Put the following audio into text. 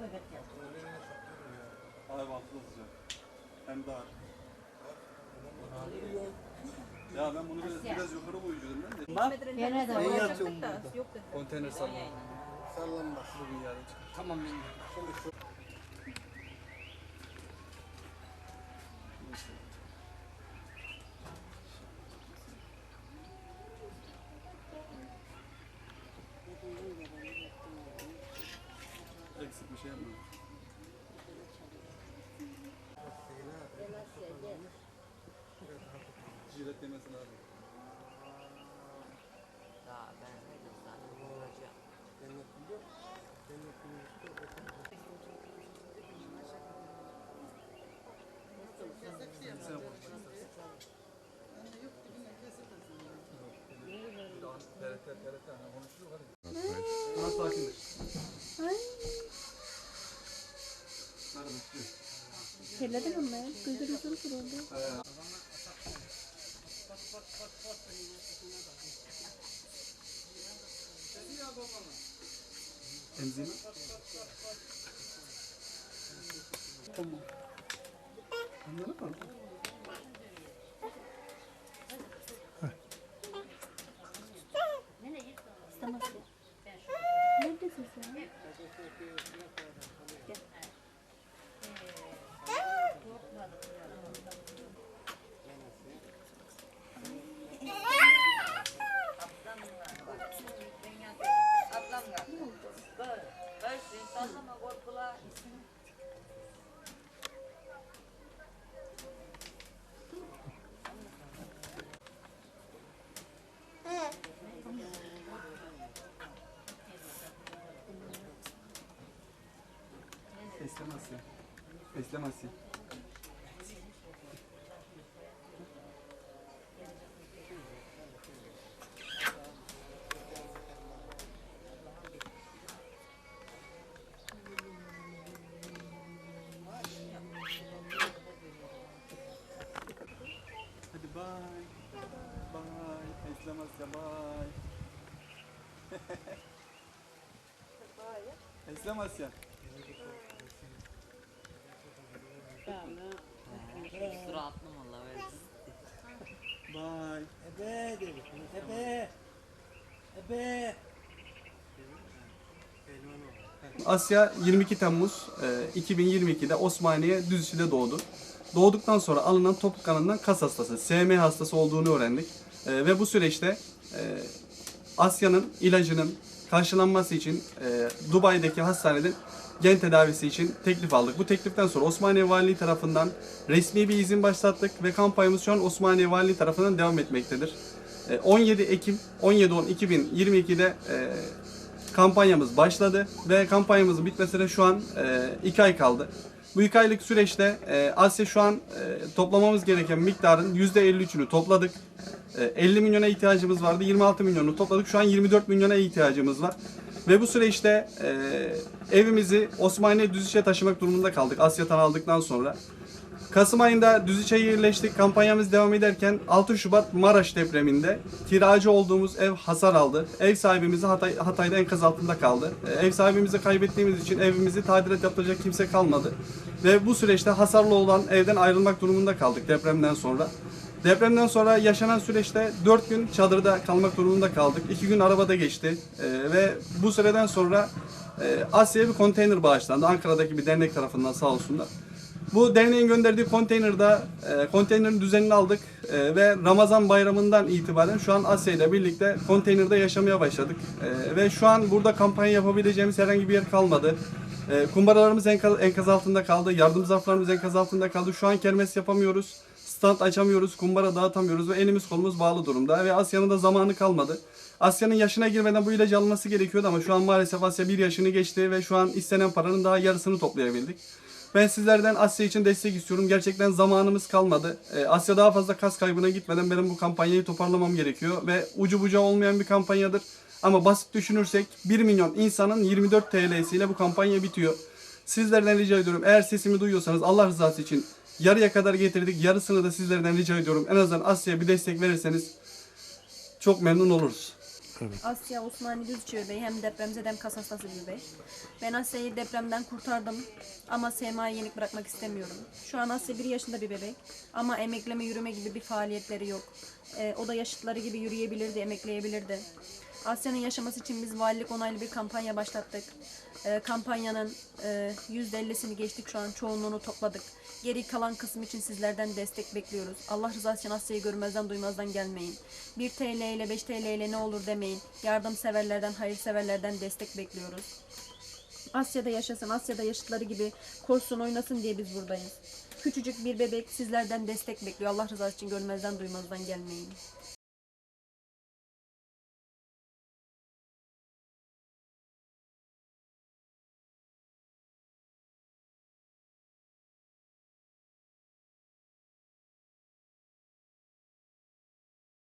yatıyor. Hayvansız sıcak. Hem dar. Ya ben bunu biraz, biraz yukarı koyuyordum ben de. Gene de Ben var. yatıyorum burada. Konteyner sallanma. Sallanmaz. Bugün yarın. Tamam ben. Şimdi şu Bir şey yapmadım. Jilet yemesi lazım. Terledin ama ya. Gözleri yüzünü kırıldı. Enzimi. Tamam. Anladın mı? Neredesin sen? Beslemezsin. Beslemezsin. Hadi bye. Bye. Beslemezse bye. Beslemezse. Kusura attım valla versin. Bye. ebe dedi. Ebe. Ebe. Asya 22 Temmuz e, 2022'de Osmaniye Düzce'de doğdu. Doğduktan sonra alınan topuk kanından kas hastası, SM hastası olduğunu öğrendik. E, ve bu süreçte e, Asya'nın ilacının karşılanması için e, Dubai'deki hastanede gen tedavisi için teklif aldık. Bu tekliften sonra Osmaniye Valiliği tarafından resmi bir izin başlattık ve kampanyamız şu an Osmaniye Valiliği tarafından devam etmektedir. E, 17 Ekim 17-10-2022'de e, kampanyamız başladı ve kampanyamızın bitmesine şu an 2 ay kaldı. Bu 2 aylık süreçte e, Asya şu an e, toplamamız gereken miktarın %53'ünü topladık. E, 50 milyona ihtiyacımız vardı. 26 milyonu topladık. Şu an 24 milyona ihtiyacımız var. Ve bu süreçte e, evimizi Osmaniye Düzce'ye taşımak durumunda kaldık Asya'dan aldıktan sonra. Kasım ayında Düzce'ye yerleştik. Kampanyamız devam ederken 6 Şubat Maraş depreminde kiracı olduğumuz ev hasar aldı. Ev sahibimiz Hatay, Hatay'da enkaz altında kaldı. Ee, Ev sahibimizi kaybettiğimiz için evimizi tadilat yaptıracak kimse kalmadı. Ve bu süreçte hasarlı olan evden ayrılmak durumunda kaldık depremden sonra. Depremden sonra yaşanan süreçte 4 gün çadırda kalmak durumunda kaldık. 2 gün arabada geçti. Ee, ve bu süreden sonra e, Asya'ya bir konteyner bağışlandı. Ankara'daki bir dernek tarafından sağ olsunlar. Bu derneğin gönderdiği konteynerda e, konteynerin düzenini aldık e, ve Ramazan bayramından itibaren şu an Asya ile birlikte konteynerde yaşamaya başladık. E, ve şu an burada kampanya yapabileceğimiz herhangi bir yer kalmadı. E, kumbaralarımız enkaz, enkaz altında kaldı, yardım zarflarımız enkaz altında kaldı. Şu an kermes yapamıyoruz, stand açamıyoruz, kumbara dağıtamıyoruz ve elimiz kolumuz bağlı durumda ve Asya'nın da zamanı kalmadı. Asya'nın yaşına girmeden bu ilacı alınması gerekiyordu ama şu an maalesef Asya bir yaşını geçti ve şu an istenen paranın daha yarısını toplayabildik. Ben sizlerden Asya için destek istiyorum. Gerçekten zamanımız kalmadı. Ee, Asya daha fazla kas kaybına gitmeden benim bu kampanyayı toparlamam gerekiyor. Ve ucu bucağı olmayan bir kampanyadır. Ama basit düşünürsek 1 milyon insanın 24 TL'siyle bu kampanya bitiyor. Sizlerden rica ediyorum eğer sesimi duyuyorsanız Allah rızası için yarıya kadar getirdik. Yarısını da sizlerden rica ediyorum. En azından Asya'ya bir destek verirseniz çok memnun oluruz. Asya Osmani Düzçü bebeği hem depremzede hem kas hastası bir bebek. Ben Asya'yı depremden kurtardım ama Sema'yı yenik bırakmak istemiyorum. Şu an Asya bir yaşında bir bebek ama emekleme yürüme gibi bir faaliyetleri yok. Ee, o da yaşıtları gibi yürüyebilirdi, emekleyebilirdi. Asya'nın yaşaması için biz valilik onaylı bir kampanya başlattık. Ee, kampanyanın e, %50'sini geçtik şu an çoğunluğunu topladık. Geri kalan kısım için sizlerden destek bekliyoruz. Allah rızası için Asya'yı görmezden duymazdan gelmeyin. 1 TL ile 5 TL ile ne olur demeyin. Yardımseverlerden, hayırseverlerden destek bekliyoruz. Asya'da yaşasın, Asya'da yaşıtları gibi koşsun, oynasın diye biz buradayız. Küçücük bir bebek sizlerden destek bekliyor. Allah rızası için görmezden duymazdan gelmeyin.